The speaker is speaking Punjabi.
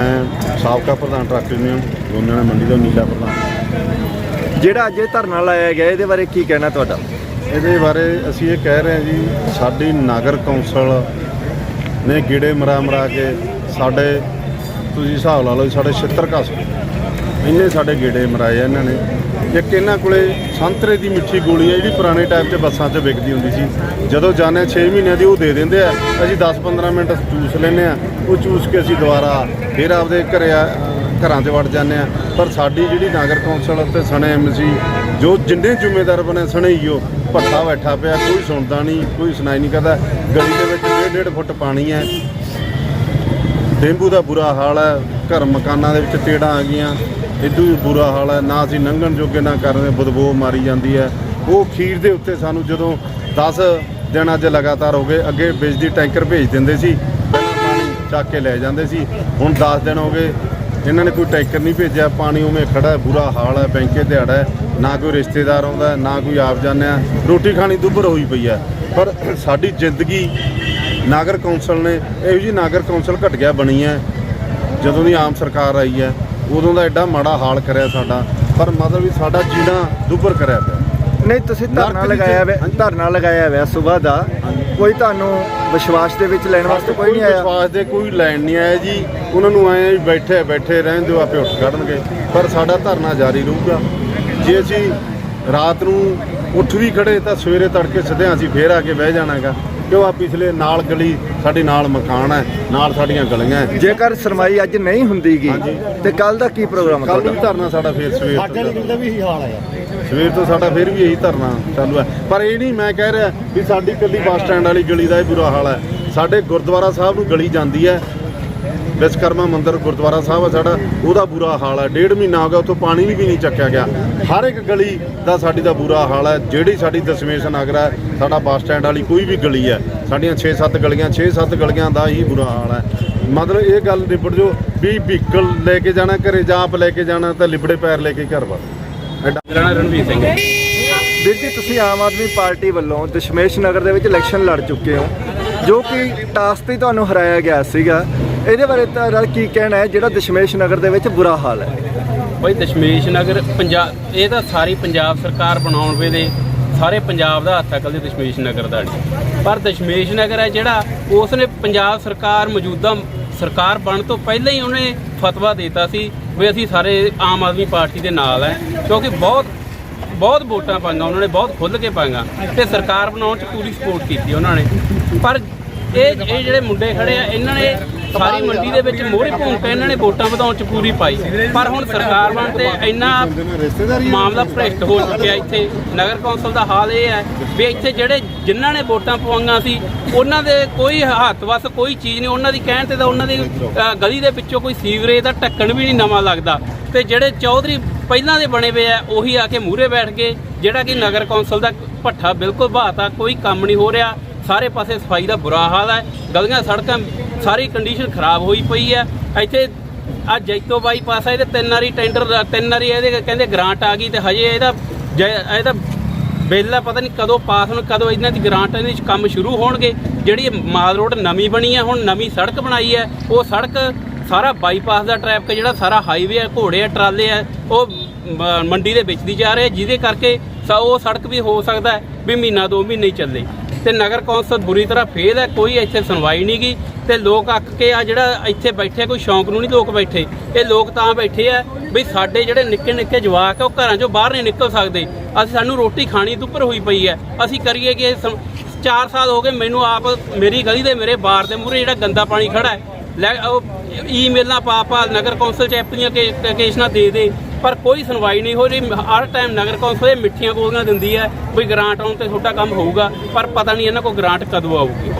ਮੈਂ ਸਾਬਕਾ ਪ੍ਰਧਾਨ ਟਰੱਕ ਯੂਨੀਅਨ ਗੋਨਿਆਣਾ ਮੰਡੀ ਦਾ ਨੀਲਾ ਪ੍ਰਧਾਨ। ਜਿਹੜਾ ਅੱਜ ਇਹ ਧਰਨਾ ਲਾਇਆ ਗਿਆ ਇਹਦੇ ਬਾਰੇ ਕੀ ਕਹਿਣਾ ਤੁਹਾਡਾ? ਇਹਦੇ ਬਾਰੇ ਅਸੀਂ ਇਹ ਕਹਿ ਰਹੇ ਹਾਂ ਜੀ ਸਾਡੀ ਨਗਰ ਕੌਂਸਲ ਨੇ ਗੀੜੇ ਮਰਾ ਮਰਾ ਕੇ ਸਾਡੇ ਤੁਸੀਂ ਹਿਸਾਬ ਲਾ ਲਓ ਸਾਡੇ 76 ਘਸ ਇੰਨੇ ਸਾਡੇ ਗੀੜੇ ਮਰਾਏ ਇਹਨਾਂ ਨੇ। ਇੱਕ ਇਹਨਾਂ ਕੋਲੇ ਸੰਤਰੇ ਦੀ ਮਿੱਠੀ ਗੋਲੀ ਹੈ ਜਿਹੜੀ ਪੁਰਾਣੇ ਟਾਈਮ 'ਚ ਬੱਸਾਂ 'ਚ ਵਿਕਦੀ ਹੁੰਦੀ ਸੀ। ਜਦੋਂ ਜਾਂਦੇ 6 ਮਹੀਨਿਆਂ ਦੀ ਉਹ ਦੇ ਦਿੰਦੇ ਆ, ਅਸੀਂ 10-15 ਮਿੰਟ ਚੂਸ ਲੈਂਦੇ ਆ। ਉਹ ਚੂਸ ਕੇ ਅਸੀਂ ਦੁਬਾਰਾ ਫਿਰ ਆਪਦੇ ਘਰੇ ਆ ਘਰਾਂ 'ਚ ਵੜ ਜਾਂਦੇ ਆ। ਪਰ ਸਾਡੀ ਜਿਹੜੀ ਨਗਰ ਕੌਂਸਲ ਅਤੇ ਸਣੇ ਐਮਸੀ, ਜੋ ਜਿੰਨੇ ਜ਼ਿੰਮੇਦਾਰ ਬਣੇ, ਸਣੇ ਹੀ ਉਹ ਭੱਠਾ ਬੈਠਾ ਪਿਆ, ਕੋਈ ਸੁਣਦਾ ਨਹੀਂ ਕੋਈ ਸੁਣਾਈ ਨਹੀਂ ਕਰਦਾ। ਗਲੀ ਦੇ ਵਿੱਚ ਡੇਢ ਡੇਢ ਫੁੱਟ ਪਾਣੀ ਹੈ ਡੇਂਗੂ ਦਾ ਬੁਰਾ ਹਾਲ ਹੈ ਘਰ ਮਕਾਨਾਂ ਦੇ ਵਿੱਚ ਤੇੜਾਂ ਆ ਗਈਆਂ। ਇਦੋਂ ਵੀ ਬੁਰਾ ਹਾਲ ਹੈ, ਨਾ ਅਸੀਂ ਲੰਘਣ ਜੋਗੇ ਨਾ ਕਰਦੇ ਬਦਬੂ ਮਾਰੀ ਜਾਂਦੀ ਹੈ। ਉਹ ਖੀਰ ਦੇ ਉੱਤੇ ਸਾਨੂੰ ਜਦੋਂ 10 ਦਿਨ ਅੱਜ ਲਗਾਤਾਰ ਹੋ ਗਏ, ਅੱਗੇ ਬਿਜਲੀ ਟੈਂਕਰ ਭੇਜ ਦਿੰਦੇ ਸੀ, ਪਹਿਲਾਂ ਪਾਣੀ ਚੱਕ ਕੇ ਲੈ ਜਾਂਦੇ ਸੀ, ਹੁਣ 10 ਦਿਨ ਹੋ ਗਏ, ਇਹਨਾਂ ਨੇ ਕੋਈ ਟੈਂਕਰ ਨਹੀਂ ਭੇਜਿਆ, ਪਾਣੀ ਉਵੇਂ ਖੜਾ ਬੁਰਾ ਹਾਲ ਹੈ, ਬੈਂਕੇ ਦਿਹਾੜਾ ਨਾ ਕੋਈ ਰਿਸ਼ਤੇਦਾਰ ਆਉਂਦਾ ਨਾ ਕੋਈ ਆਪ ਜਾਂਦੇ ਆ, ਰੋਟੀ ਖਾਣੀ ਦੁੱਭਰ ਹੋਈ ਪਈ ਹੈ। ਪਰ ਸਾਡੀ ਜ਼ਿੰਦਗੀ ਨਾਗਰ ਕੌਂਸਲ ਨੇ, ਇਹੋ ਜੀ ਨਾਗਰ ਕੌਂਸਲ ਘਟਿਆ ਬਣੀ ਹੈ, ਜਦੋਂ ਦੀ ਆਮ ਸਰਕਾਰ ਆਈ ਹੈ। ਉਦੋਂ ਦਾ ਐਡਾ ਮਾੜਾ ਹਾਲ ਕਰਿਆ ਸਾਡਾ ਪਰ ਮਤਲਬ ਵੀ ਸਾਡਾ ਜੀਣਾ ਦੁੱਭਰ ਕਰਿਆ ਪਿਆ। ਨਹੀਂ ਤੁਸੀਂ ਧਰਨਾ ਲਗਾਇਆ ਹੋਇਆ। ਧਰਨਾ ਲਗਾਇਆ ਹੋਇਆ ਸਵੇਰ ਦਾ। ਕੋਈ ਤੁਹਾਨੂੰ ਵਿਸ਼ਵਾਸ ਦੇ ਵਿੱਚ ਲੈਣ ਵਾਸਤੇ ਕੋਈ ਨਹੀਂ ਆਇਆ? ਵਿਸ਼ਵਾਸ ਦੇ ਕੋਈ ਲੈਣ ਨਹੀਂ ਆਇਆ ਜੀ। ਉਹਨਾਂ ਨੂੰ ਆਏ ਵੀ ਬੈਠੇ ਬੈਠੇ ਰਹਿਣ ਦਿਓ ਆਪੇ ਉੱਠ ਖੜਨਗੇ। ਪਰ ਸਾਡਾ ਧਰਨਾ ਜਾਰੀ ਰਹੂਗਾ। ਜੇ ਅਸੀਂ ਰਾਤ ਨੂੰ ਉੱਠ ਵੀ ਖੜੇ ਤਾਂ ਸਵੇਰੇ ਤੜਕੇ ਸਿੱਧੇ ਅਸੀਂ ਫੇਰ ਆ ਕੇ ਬਹਿ ਜਾਣਾਗਾ। ਕਿਉਂ ਆ ਪਿਛਲੇ ਨਾਲ ਗਲੀ ਸਾਡੇ ਨਾਲ ਮਕਾਨ ਹੈ ਨਾਲ ਸਾਡੀਆਂ ਗਲੀਆਂ ਹੈ। ਜੇਕਰ ਸਰਮਾਈ ਅੱਜ ਨਹੀਂ ਹੁੰਦੀਗੀ ਹਾਂਜੀ। ਤੇ ਕੱਲ ਦਾ ਕੀ ਪ੍ਰੋਗਰਾਮ ਹੈ ਕੱਲ ਨੂੰ ਧਰਨਾ ਸਾਡਾ ਫੇਰ ਸਵੇਰ ਸਾਡੇ ਲਈ ਦਾ ਵੀ ਇਹੀ ਹਾਲ ਹੈ। ਸਵੇਰ ਤੋਂ ਸਾਡਾ ਫਿਰ ਵੀ ਇਹੀ ਧਰਨਾ ਚਾਲੂ ਹੈ। ਪਰ ਇਹ ਨਹੀਂ ਮੈਂ ਕਹਿ ਰਿਹਾ ਵੀ ਸਾਡੀ ਕੱਲੀ ਬੱਸ ਸਟੈਂਡ ਵਾਲੀ ਗਲੀ ਦਾ ਇਹ ਬੁਰਾ ਹਾਲ ਹੈ। ਸਾਡੇ ਗੁਰਦੁਆਰਾ ਸਾਹਿਬ ਨੂੰ ਗਲੀ ਜਾਂਦੀ ਹੈ ਵਿਸ਼ਕਰਮਾ ਮੰਦਿਰ ਗੁਰਦੁਆਰਾ ਸਾਹਿਬ ਹੈ ਸਾਡਾ ਉਹਦਾ ਬੁਰਾ ਹਾਲ ਹੈ ਡੇਢ ਮਹੀਨਾ ਹੋ ਗਿਆ ਉੱਥੋਂ ਪਾਣੀ ਵੀ ਨਹੀਂ ਚੱਕਿਆ ਗਿਆ। ਹਰ ਇੱਕ ਗਲੀ ਦਾ ਸਾਡੀ ਦਾ ਬੁਰਾ ਹਾਲ ਹੈ ਜਿਹੜੀ ਸਾਡੀ ਦਸ਼ਮੇਸ਼ ਨਗਰ ਹੈ ਸਾਡਾ ਬੱਸ ਸਟੈਂਡ ਵਾਲੀ ਕੋਈ ਵੀ ਗਲੀ ਹੈ ਸਾਡੀਆਂ 6-7 ਗਲੀਆਂ 6-7 ਗਲੀਆਂ ਦਾ ਹੀ ਬੁਰਾ ਹਾਲ ਹੈ ਮਤਲਬ ਇਹ ਗੱਲ ਨਿਬੜ ਜੋ ਵੀ ਵਹੀਕਲ ਲੈ ਕੇ ਜਾਣਾ ਘਰੇ ਜਾਂ ਆਪ ਲੈ ਕੇ ਜਾਣਾ ਤਾਂ ਲਿਬੜੇ ਪੈਰ ਲੈ ਕੇ ਘਰ ਐਡਾ ਮੇਰਾ ਨਾਮ ਰਣਵੀਰ ਸਿੰਘ ਹੈ। ਵੀਰ ਜੀ ਤੁਸੀਂ ਆਮ ਆਦਮੀ ਪਾਰਟੀ ਵੱਲੋਂ ਦਸ਼ਮੇਸ਼ ਨਗਰ ਦੇ ਵਿੱਚ ਇਲੈਕਸ਼ਨ ਲੜ ਚੁੱਕੇ ਹੋ ਜੋ ਕਿ ਟਾਸ ਤੇ ਤੁਹਾਨੂੰ ਹਰਾਇਆ ਗਿਆ ਸੀਗਾ। ਇਹਦੇ ਬਾਰੇ ਤੁਹਾਡਾ ਕੀ ਕਹਿਣਾ ਹੈ? ਜਿਹੜਾ ਦਸ਼ਮੇਸ਼ ਨਗਰ ਦੇ ਵਿੱਚ ਬੁਰਾ ਹਾਲ ਹੈ। ਬਈ ਦਸ਼ਮੇਸ਼ ਨਗਰ ਪੰਜਾਬ ਇਹ ਤਾਂ ਸਾਰੀ ਪੰਜਾਬ ਸਰਕਾਰ ਬਣਾਉਣ ਵੇਲੇ ਸਾਰੇ ਪੰਜਾਬ ਦਾ ਹੱਥ ਹੈ ਕੱਲ੍ਹ ਦਸ਼ਮੇਸ਼ ਨਗਰ ਦਾ ਨਹੀਂ। ਪਰ ਦਸ਼ਮੇਸ਼ ਨਗਰ ਹੈ ਜਿਹੜਾ ਉਸ ਨੇ ਪੰਜਾਬ ਸਰਕਾਰ ਮੌਜੂਦਾ ਸਰਕਾਰ ਬਣ ਤੋਂ ਪਹਿਲਾਂ ਹੀ ਉਹਨੇ ਫਤਵਾ ਦਿੱਤਾ ਸੀ ਵੀ ਅਸੀਂ ਸਾਰੇ ਆਮ ਆਦਮੀ ਪਾਰਟੀ ਦੇ ਨਾਲ ਹੈ, ਕਿਉਂਕਿ ਬਹੁਤ ਬਹੁਤ ਵੋਟਾਂ ਪਾਈਆਂ, ਉਹਨਾਂ ਨੇ ਬਹੁਤ ਖੁੱਲ੍ਹ ਕੇ ਪਾਈਆਂ ਤੇ ਸਰਕਾਰ ਬਣਾਉਣ 'ਚ ਪੂਰੀ ਸਪੋਰਟ ਕੀਤੀ ਉਹਨਾਂ ਨੇ। ਪਰ ਇਹ ਇਹ ਜਿਹੜੇ ਮੁੰਡੇ ਖੜੇ ਆ, ਇਹਨਾਂ ਨੇ ਸਾਰੀ ਮੰਡੀ ਦੇ ਵਿੱਚ ਮੋਹਰੀ ਭੂਮਿਕਾ ਇਹਨਾਂ ਨੇ ਵੋਟਾਂ ਵਧਾਉਣ 'ਚ ਪੂਰੀ ਪਾਈ। ਪਰ ਹੁਣ ਸਰਕਾਰ ਬਣ ਤੇ ਇੰਨਾ ਮਾਮਲਾ ਭ੍ਰਿਸ਼ਟ ਹੋ ਚੁੱਕਿਆ ਇੱਥੇ। ਨਗਰ ਕੌਂਸਲ ਦਾ ਹਾਲ ਇਹ ਹੈ ਵੀ ਇੱਥੇ ਜਿਹੜੇ ਜਿਨ੍ਹਾਂ ਨੇ ਵੋਟਾਂ ਪਵਾਈਆਂ ਸੀ, ਉਹਨਾਂ ਦੇ ਕੋਈ ਹੱਥ ਵਸ ਕੋਈ ਚੀਜ਼ ਨਹੀਂ, ਉਹਨਾਂ ਦੀ ਕਹਿਣ ਤੇ ਤਾਂ ਉਹਨਾਂ ਦੀ ਗਲੀ ਦੇ ਵਿੱਚੋਂ ਕੋਈ ਸੀਵਰੇਜ ਦਾ ਢੱਕਣ ਵੀ ਨਹੀਂ ਨਵਾਂ ਲੱਗਦਾ। ਤੇ ਜਿਹੜੇ ਚੌਧਰੀ ਪਹਿਲਾਂ ਦੇ ਬਣੇ ਹੋਏ ਆ, ਉਹੀ ਆ ਕੇ ਮੂਹਰੇ ਬੈਠ ਗਏ, ਜਿਹੜਾ ਕਿ ਨਗਰ ਕੌਂਸਲ ਦਾ ਭੱਠਾ ਬਿਲਕੁਲ ਬਹਾਤਾ ਕੋਈ ਕੰਮ ਨਹੀਂ ਹੋ ਰਿਹਾ। ਸਾਰੇ ਪਾਸੇ ਸਫ਼ਾਈ ਦਾ ਬੁਰਾ ਹਾਲ ਹੈ। ਗਲੀਆਂ ਸੜਕਾਂ ਸਾਰੀ ਕੰਡੀਸ਼ਨ ਖਰਾਬ ਹੋਈ ਪਈ ਹੈ। ਇੱਥੇ ਆ ਜੈਤੋ ਬਾਈਪਾਸ ਹੈ ਇਹਦੇ ਤਿੰਨ ਵਾਰੀ ਟੈਂਡਰ ਤਿੰਨ ਵਾਰੀ ਇਹਦੇ ਕਹਿੰਦੇ ਗ੍ਰਾਂਟ ਆ ਗਈ ਤੇ ਹਜੇ ਇਹਦਾ ਜੈ- ਇਹਦਾ ਬਿੱਲ ਆ ਪਤਾ ਨਹੀਂ ਕਦੋਂ ਪਾਸ ਹੋਣ ਕਦੋਂ ਇਹਨਾਂ ਦੀ ਗ੍ਰਾਂਟ ਇਹਦੇ ਵਿੱਚ ਕੰਮ ਸ਼ੁਰੂ ਹੋਣਗੇ। ਜਿਹੜੀ ਮਾਲ ਰੋਡ ਨਵੀਂ ਬਣੀ ਹੈ ਹੁਣ ਨਵੀਂ ਸੜਕ ਬਣਾਈ ਹੈ ਉਹ ਸੜਕ ਸਾਰਾ ਬਾਈਪਾਸ ਦਾ ਟ੍ਰੈਫਿਕ ਜਿਹੜਾ ਸਾਰਾ ਹਾਈਵੇ ਹੈ ਘੋੜੇ ਆ ਟਰਾਲੇ ਆ ਉਹ ਮੰਡੀ ਦੇ ਵਿੱਚ ਦੀ ਜਾ ਰਹੇ ਆ, ਜਿਹਦੇ ਕਰਕੇ ਸ- ਉਹ ਸੜਕ ਵੀ ਹੋ ਸਕਦਾ ਵੀ ਮਹੀਨਾ ਦੋ ਮਹੀਨੇ ਹੀ ਚੱਲੇ। ਤੇ ਨਗਰ ਕੌਂਸਲ ਬੁਰੀ ਤਰ੍ਹਾਂ ਫੇਲ ਹੈ, ਕੋਈ ਇੱਥੇ ਸੁਣਵਾਈ ਨਹੀਂ ਗਈ ਤੇ ਲੋਕ ਅੱਕ ਕੇ ਆ ਜਿਹੜਾ ਇੱਥੇ ਬੈਠੇ, ਕੋਈ ਸ਼ੌਂਕ ਨੂੰ ਨਹੀਂ ਲੋਕ ਬੈਠੇ। ਇਹ ਲੋਕ ਤਾਂ ਬੈਠੇ ਆ ਵੀ ਸਾਡੇ ਜਿਹੜੇ ਨਿੱਕੇ ਨਿੱਕੇ ਜਵਾਕ ਆ, ਉਹ ਘਰਾਂ ਚੋਂ ਬਾਹਰ ਨਹੀਂ ਨਿਕਲ ਸਕਦੇ। ਅਸੀਂ ਸਾਨੂੰ ਰੋਟੀ ਖਾਣੀ ਦੁੱਪਰ ਹੋਈ ਪਈ ਹੈ। ਅਸੀਂ ਕਰੀਏ ਕਿ 4 ਸਾਲ ਹੋ ਗਏ ਮੈਨੂੰ ਆਪ ਮੇਰੀ ਗਲੀ ਦੇ ਮੇਰੇ ਬਾਰ ਦੇ ਮੂਹਰੇ ਜਿਹੜਾ ਗੰਦਾ ਪਾਣੀ ਖੜਾ ਹੈ, ਲੈ ਉਹ ਈਮੇਲਾਂ ਪਾ ਪਾ ਨਗਰ ਕੌਂਸਲ ਚ ਐਪਲੀਕੇਸ਼ਨਾਂ ਦੇ ਦੇ। ਪਰ ਕੋਈ ਸੁਣਵਾਈ ਨਹੀਂ ਹੋ ਰਹੀ। ਹਰ ਟਾਈਮ ਨਗਰ ਕੌਂਸਲ ਇਹ ਮਿੱਠੀਆਂ ਗੋਲੀਆਂ ਦਿੰਦੀ ਹੈ, ਵੀ ਗ੍ਰਾਂਟ ਆਉਣ ਤੇ ਤੁਹਾਡਾ ਕੰਮ ਹੋਊਗਾ, ਪਰ ਪਤਾ ਨਹੀਂ ਇਹਨਾਂ ਕੋਲ ਗ੍ਰਾਂਟ ਕਦੋਂ ਆਊਗੀ।